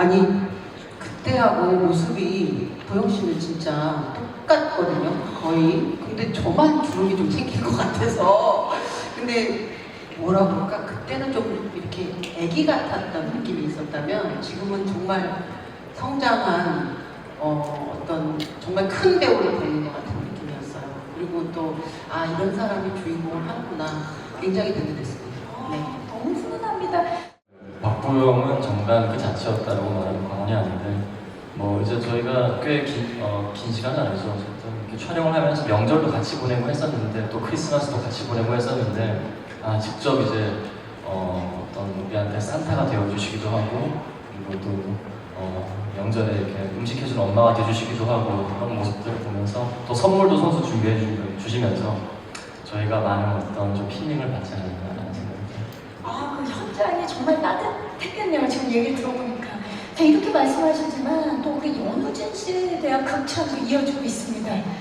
아니 그때하고 모습이 도영 씨는 진짜 똑같거든요 거의. 근데 저만 주름이 좀 생긴 것 같아서. 근데 뭐라 그럴까? 그때는 좀 이렇게 아기 같았던 느낌이 있었다면 지금은 정말 성장한 어, 어떤 정말 큰 배우를 보는 것 같은 느낌이었어요. 그리고 또 아 이런 사람이 주인공을 하는구나. 굉장히 되게 됐습니다. 네. 너무 훈훈합니다. 박보영은 정말 그 자체였다라고 말하는 과언이 아닌데 뭐 이제 저희가 꽤긴 어, 긴 시간은 아니죠. 이렇게 촬영을 하면서 명절도 같이 보내고 했었는데 또 크리스마스도 같이 보내고 했었는데 아 직접 이제 어, 어떤 우리한테 산타가 되어주시기도 하고 그리고 또 어, 명절에 이렇게 음식 해주는 엄마가 되주시기도 하고 그런 모습들을 보면서 또 선물도 손수 준비해 주- 주시면서 저희가 많은 어떤 좀 힐링을 받지 않았나라는 생각이 듭니다. 아, 그 현장이 정말 따뜻했겠네요. 지금 얘기를 들어보니까. 자, 이렇게 말씀하셨지만 또 우리 연우진 씨에 대한 극찬도 이어지고 있습니다.